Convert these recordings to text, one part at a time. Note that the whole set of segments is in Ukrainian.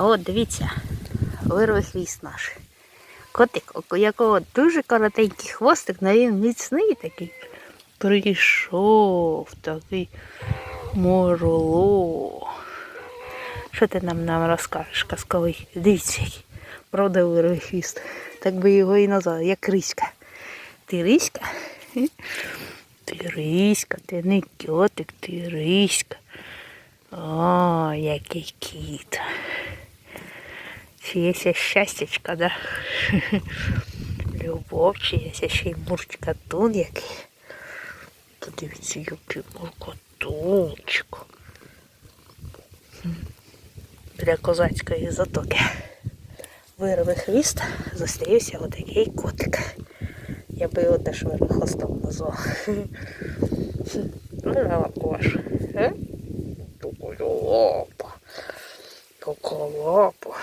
От дивіться, вирве хвіст наш. Котик, у якого дуже коротенький хвостик, але він міцний такий. Прийшов такий морло. Що ти нам, нам розкажеш, казковий? Дивіться. Правда, вирве хвіст. Так би його і назвали, як Риська. Ти Риська? Ти Риська, ти не котик, ти Риська. О, який кіт. Чиєся щастячка, да? Любов, чиєся ще й мурчкатун який. Подивіться, який муркотунчик. Для козацької затоки. Вирви хвіст, зустрівся отакий котик. Я би його теж вирви хвостом назвав. Ну, на лапку вашу. Е? Такою лапа. Така лапа.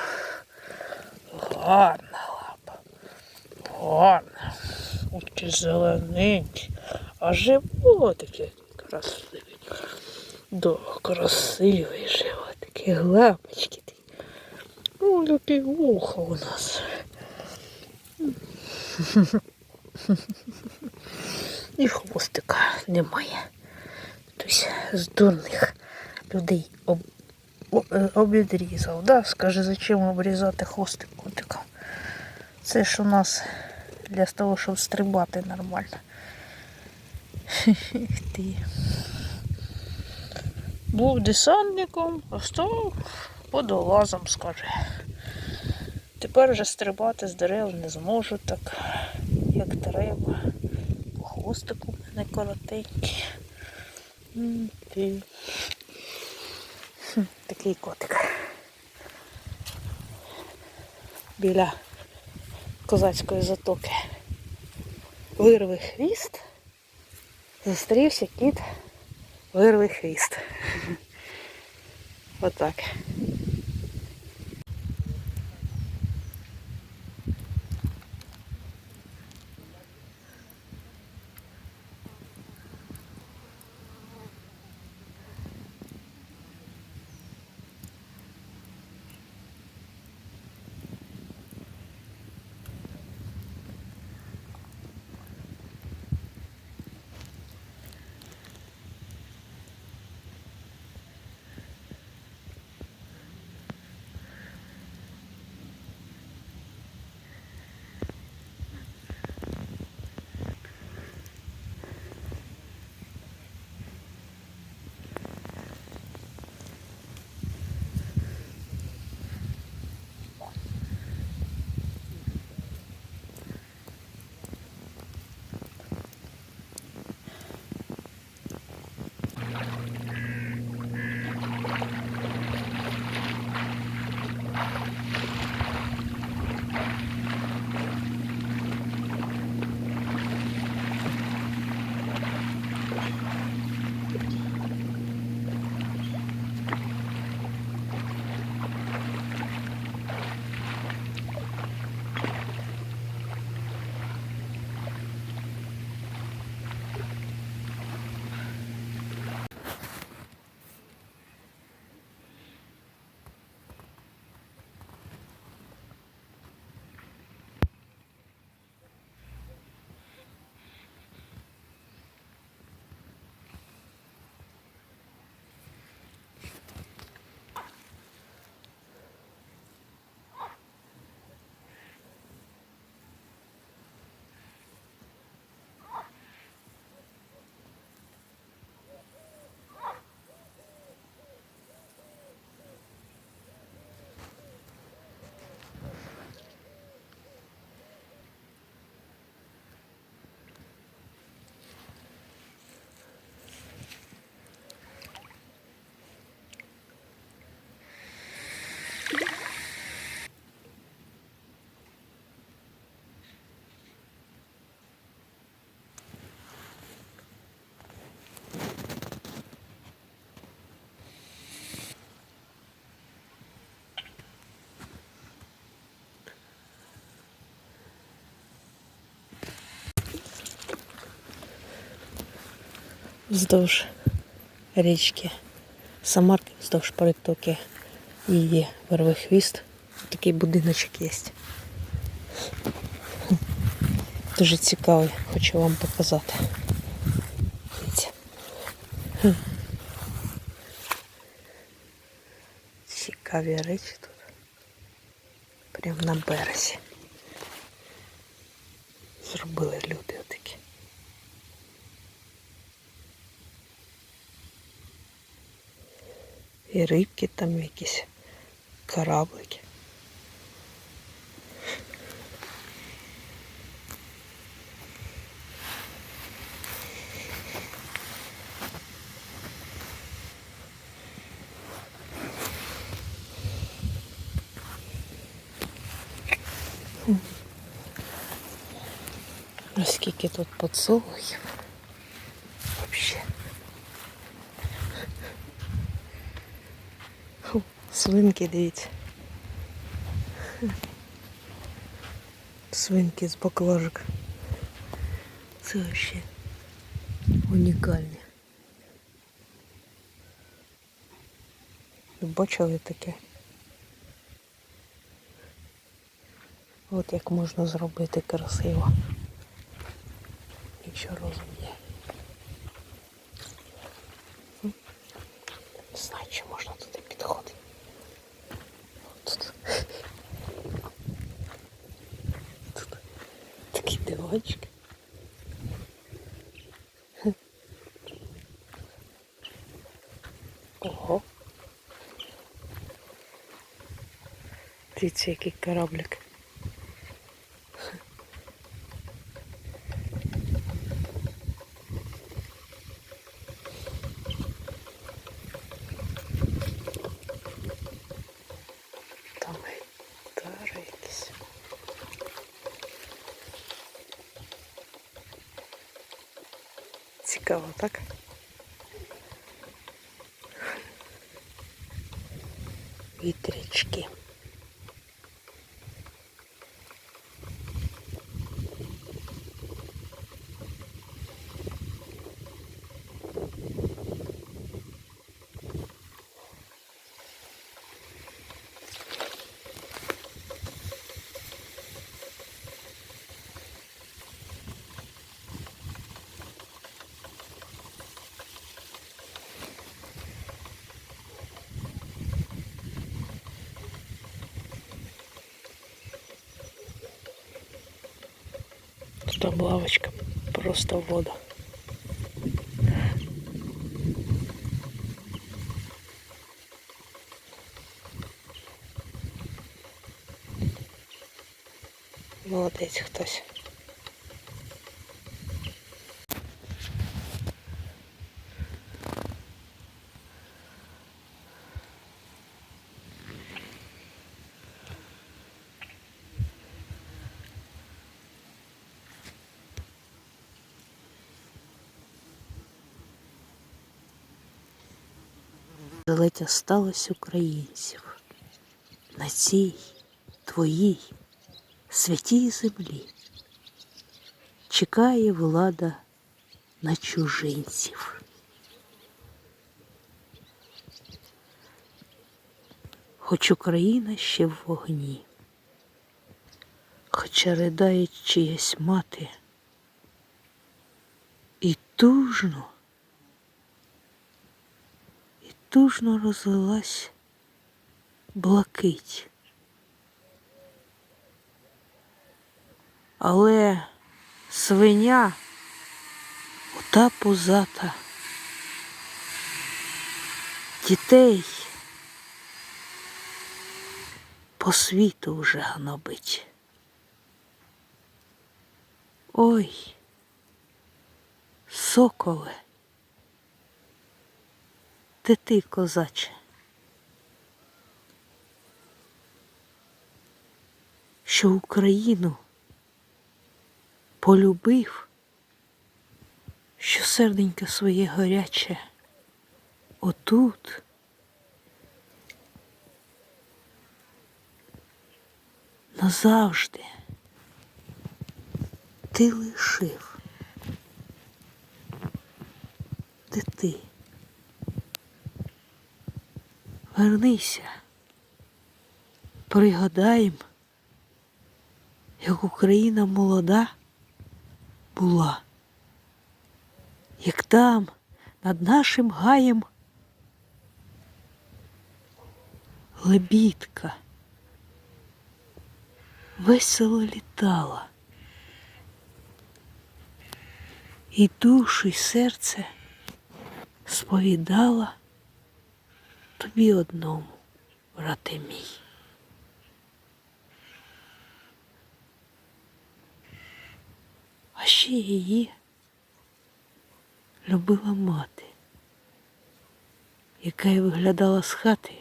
Гарна лапа. Гарна. Очі зелененькі. А животики красиві. Да, красивий животики. Лапочки. Ой, яке вухо у нас. І хвостика немає. Хтось з дурних людей об, е, обідрізав. Да? Скаже, зачем обрізати хвостик котикам? Це ж у нас для того, щоб стрибати нормально. Ти. Був десантником, а став водолазом, скаже. Тепер вже стрибати з дерев не зможу так, як треба. По хвостику мене коротенький. Такий котик. Біля козацької затоки. Вирви хвіст. Зустрівся кіт. Вирви хвіст. Отак. вздовж річки Самарки, вздовж притоки І є вервихвіст. Такий будиночок є. Дуже цікавий, хочу вам показати. Дивіться. Хм. Цікаві речі тут. Прямо на березі. І рибки там якісь, кораблики. А скільки тут поцілуїв. Вообще. Фу, свинки, дивіться. Свинки з баклажок. Це вообще унікальне. Бачили таке? От як можна зробити красиво. Якщо розум є. М? Не знаю, чи можна туди підходити. Тут. Тут Хм. Ого. Дивіться, який кораблик. Там лавочка, просто вода. Молодець хтось. Залетя сталося українців на цій твоїй святій землі. Чекає влада на чужинців. Хоч Україна ще в вогні, хоча ридає чиясь мати, і тужно і тужно розлилась блакить. Але свиня ота пузата дітей по світу вже гнобить. Ой, соколе, де ти, козаче? Що Україну полюбив, що серденько своє горяче отут. Назавжди ти лишив. Де ти? Вернися пригадаємо, як Україна молода була, як там над нашим гаєм лебідка весело літала. І душу, і серце сповідала тобі одному, брате мій. А ще її любила мати, яка й виглядала з хати.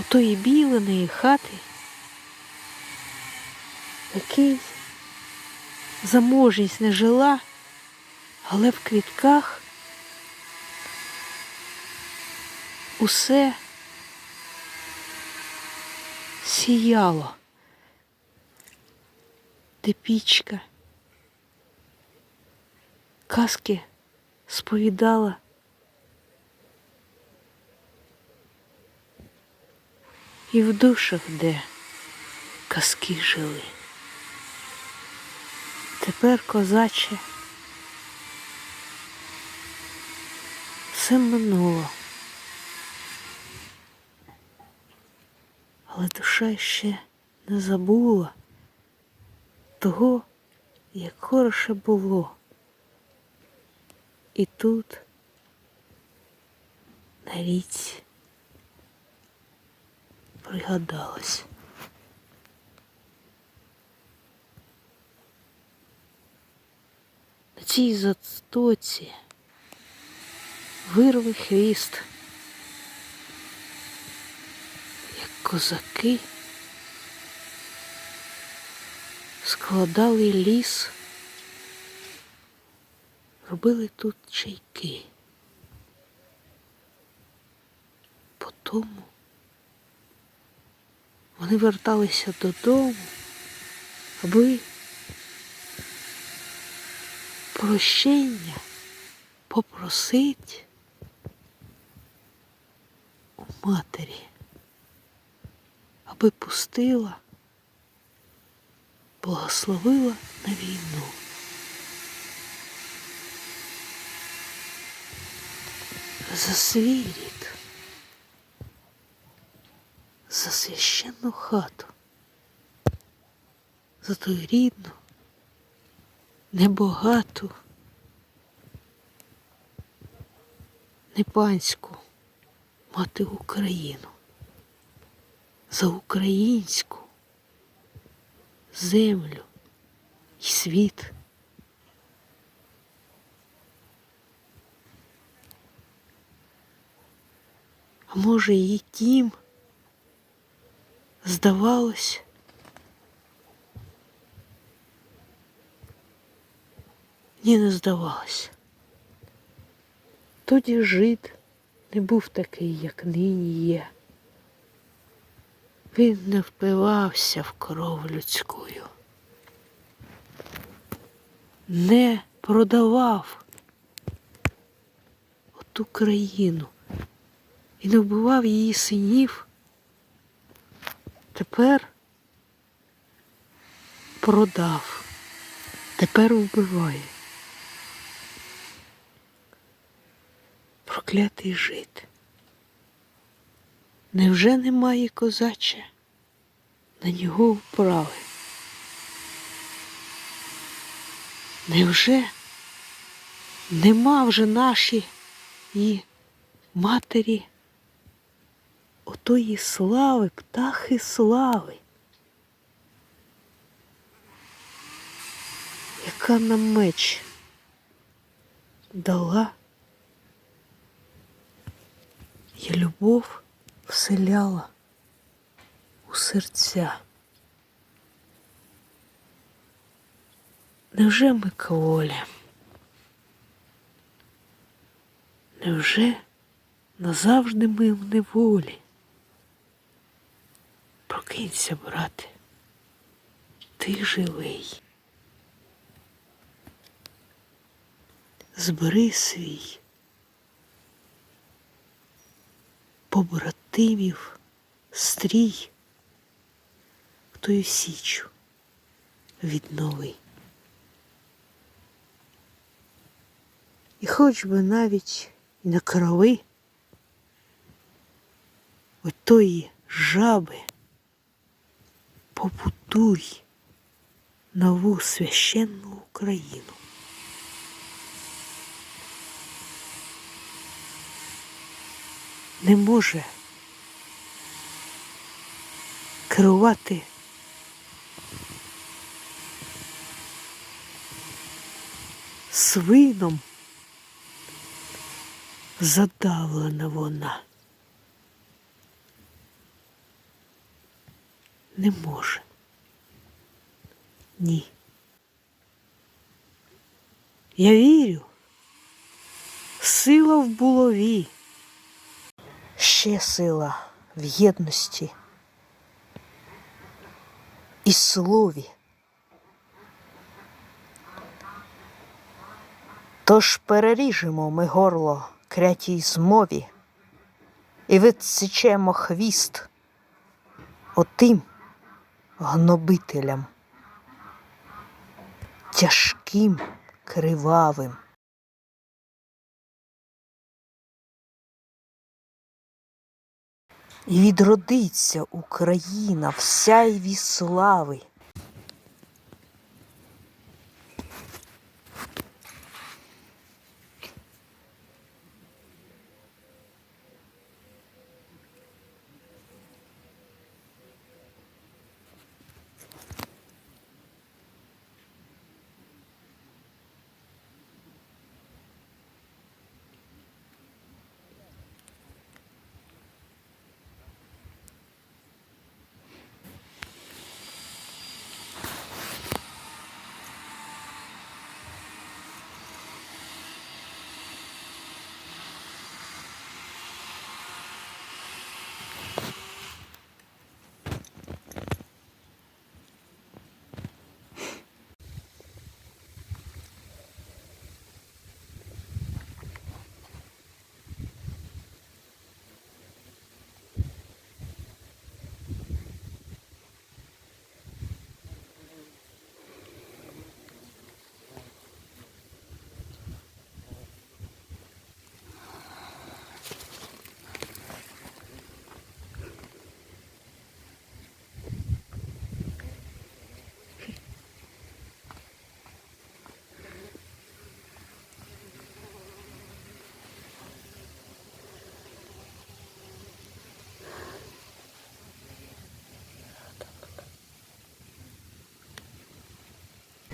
Отої біленої хати такий заможність не жила, але в квітках усе сіяло. Де пічка, казки сповідала. І в душах, де казки жили. Тепер козаче все минуло. Але душа ще не забула того, як хороше було. І тут, на річці, пригадалось. На цій затоці вирви хвіст, як козаки складали ліс, робили тут чайки. Потому вони верталися додому, аби прощення попросить у матері, аби пустила, благословила на війну. За свій рід, за священну хату, за ту рідну, небогату, не панську мати Україну, за українську землю і світ. А може її тім здавалось, Ні, не здавалось. Тоді жид не був такий, як нині є. Він не впивався в кров людську, не продавав оту країну і не вбивав її синів. Тепер продав, тепер вбиває. Проклятий жид. Невже немає козача на нього вправи? Невже нема вже наші і матері отої слави, птахи слави, яка нам меч дала і любов вселяла у серця. Невже Миколя? Невже назавжди ми в неволі? Прокинься, брате, ти живий. Збери свій побратимів стрій, тою січу віднови. І хоч би навіть на крови отої жаби побудуй нову священну Україну. Не може керувати свином задавлена вона. Не може. Ні. Я вірю. Сила в булаві. Ще сила в єдності і слові. Тож переріжемо ми горло крятій змові і відсічемо хвіст отим гнобителям, тяжким, кривавим. І відродиться Україна вся сяйві слави.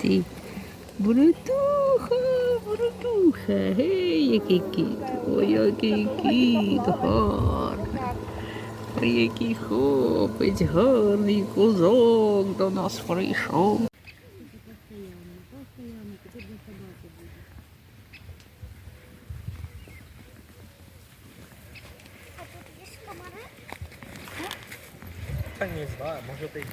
Ти брутуха, брутуха, гей, який кіт, ой, який кіт гарний. Який хлопець гарний козак до нас прийшов. Не знаю, може ти